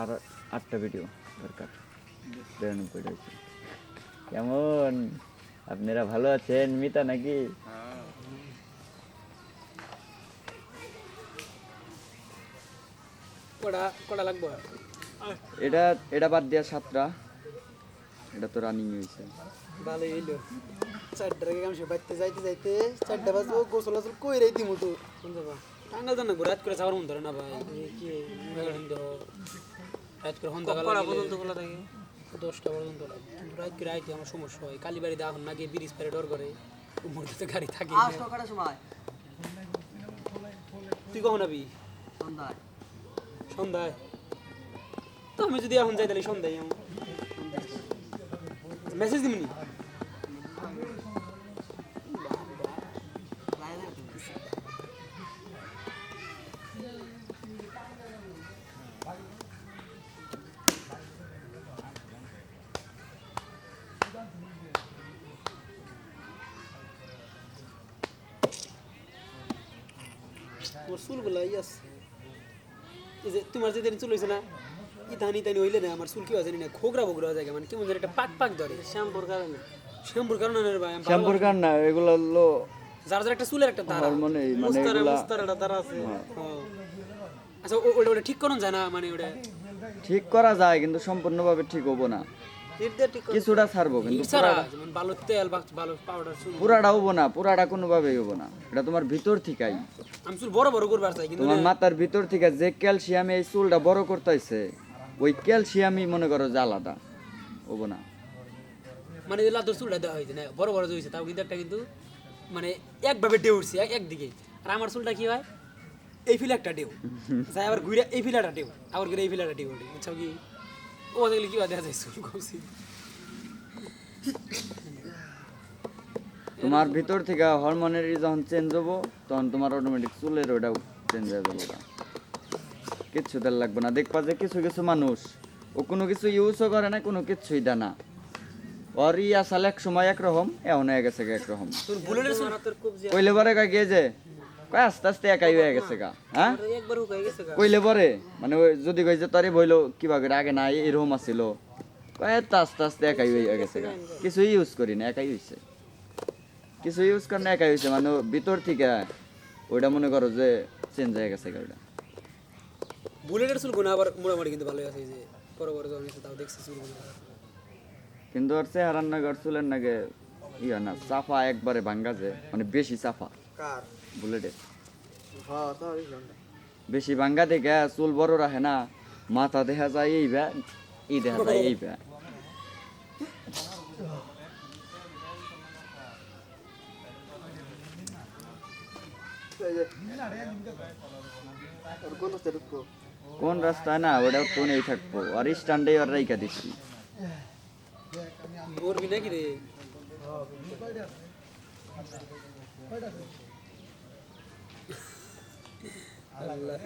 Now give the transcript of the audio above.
আর আটটা ভিডিও দরকার। বিরানব্বই হয়েছে কেমন? আপনারা ভালো আছেন? মিতা নাকি? এটা এটা বাদ দেওয়া সাতটা। এটা তো রানিং হয়েছে। ভালো হইল। চারটার কামছে বাইতে যাইতে যাইতে চারটা বাজবো গোসল কই রে দিমু তো। কোন যাবা টাঙ্গাল জানা গো রাত করে যাওয়ার মন ধরে না ভাই। কি রাত করে কটা পর্যন্ত খোলা থাকে। দশটা পর্যন্ত লাগে। কিন্তু রাত করে আইতে আমার সমস্যা হয়। কালীবাড়িতে এখন না গিয়ে ব্রিজ পারে ডর করে। মুহূর্তে গাড়ি থাকে তুই কখন আবি সন্ধ্যায়। সন্ধ্যায়? তো আমি যদি এখন যাই তাহলে সন্ধ্যায় আমি মেসেজ দিবনি আমার চুলগুলো ই আছে। এই যে তোমার যেদিন চুল হয়েছে না ইতানি ইতানি হইলে না আমার চুল কি হয় জানি না খোগরা বগরা যায় মানে কেমন একটা পাক পাক ধরে। শ্যাম্পুর কারণে। শ্যাম্পুর কারণে না রে ভাই শ্যাম্পুর না এগুলো হলো যার যার একটা চুলের একটা ধারা হরমোনে মানে এগুলা একটা ধারা আছে। হ্যাঁ। আচ্ছা ওটা ওটা ঠিক করুন যায় না মানে ওটা ঠিক করা যায় কিন্তু সম্পূর্ণভাবে ঠিক হব না। কিছুটা ছাড়বো কিন্তু ভালো তেল ভালো পাউডার পুরাটা হব না পুরাটা কোনোভাবেই হব না। এটা তোমার ভিতর থেকেই। বড় বড় করবার চাই কিন্তু তোমার মাথার ভিতর থেকে যে ক্যালসিয়ামে এই চুলটা বড় করতেছে ওই ক্যালসিয়ামই মনে করো যে আলাদা। হব না। মানে যে লাদর চুলটা দেওয়া হয়েছে না বড় বড় হয়েছে তাও কিন্তু একটা কিন্তু মানে একভাবে ডে উঠছে একদিকে। আর আমার চুলটা কি হয়? এই ফিলে একটা ডেউ আবার ঘুরে এই ফিলাটা ডেউ আবার ঘুরে এই ফিলাটা ডেউ ওঠে বুঝছ কি? ও দেখলে দেখা তোমার ভিতর থেকে হরমোনের যখন চেঞ্জ হব তখন তোমার অটোমেটিক চুলের ওটাও চেঞ্জ হয়ে যাবে। কিচ্ছু তার লাগবে না। দেখবা যে কিছু কিছু মানুষ ও কোনো কিছু ইউজও করে না কোনো কিছুই দেয় না। ওর ই আসাল এক সময় একরকম এমন হয়ে গেছে একরকম চুল কইলে গিয়ে যে কয় আস্তে আস্তে একাই হয়ে গেছে গা হ্যাঁ। কইলে পরে? মানে যদি কই যে তরে বইলো কিবা করে? আগে না এরকম আছিল। কয় আস্তে আস্তে একাই হয়ে গেছে গা। কিছু ইউজ করি না একাই হইছে। কিছু ইউজ করে না একাই হইছে। মানে ভিতর থেকে ওইটা মনে করো যে চেঞ্জ হয়ে গেছে গা ওইটা। বুলেটের চুল আবার মোটামুটি কিন্তু ভালোই আছে যে বড় বড় যখন তাও দেখছি চুল গুণা। কিন্তু ওর চেহারার নাগে ওর চুলের নাগে ইয়া না চাফা একবারে ভাঙ্গা যে মানে বেশি চাফা। কার? বুলেটের। হ্যাঁ বেশি ভাঙ্গা দেখে চুল বড় রাখে না মাথা দেখা যায় এই ব্যা এই দেখা যায় এই ব্যা। কোন রাস্তায় কোন রাস্তায় না ওটা তো নেই থাকব। আর স্ট্যান্ডে আর রাইকা দিচ্ছি আল্লাহ।